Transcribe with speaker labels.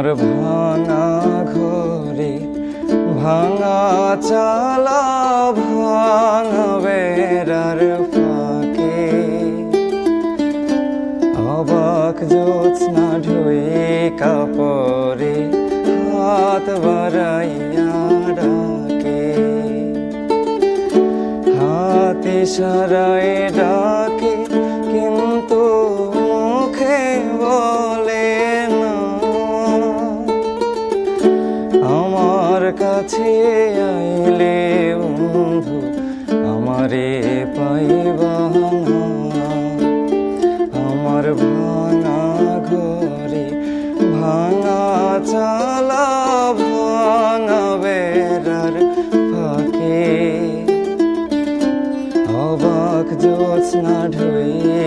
Speaker 1: আমার ভাঙা ঘরে ভাঙা চালা, ভাঙা বেড়ার ফাঁকে। অবাক জ্যোৎস্না ঢুয়ে কাপড়ে হাত বাড়াইয়া ডাকে। হাতে কাছে আইলে বন্ধু, আমারে পাইবা আমার ভাঙা ঘরে ভাঙা চালা, ভাঙা বেড়ার ফাঁকে। অবাক জ্যোৎস্না ঢুয়ে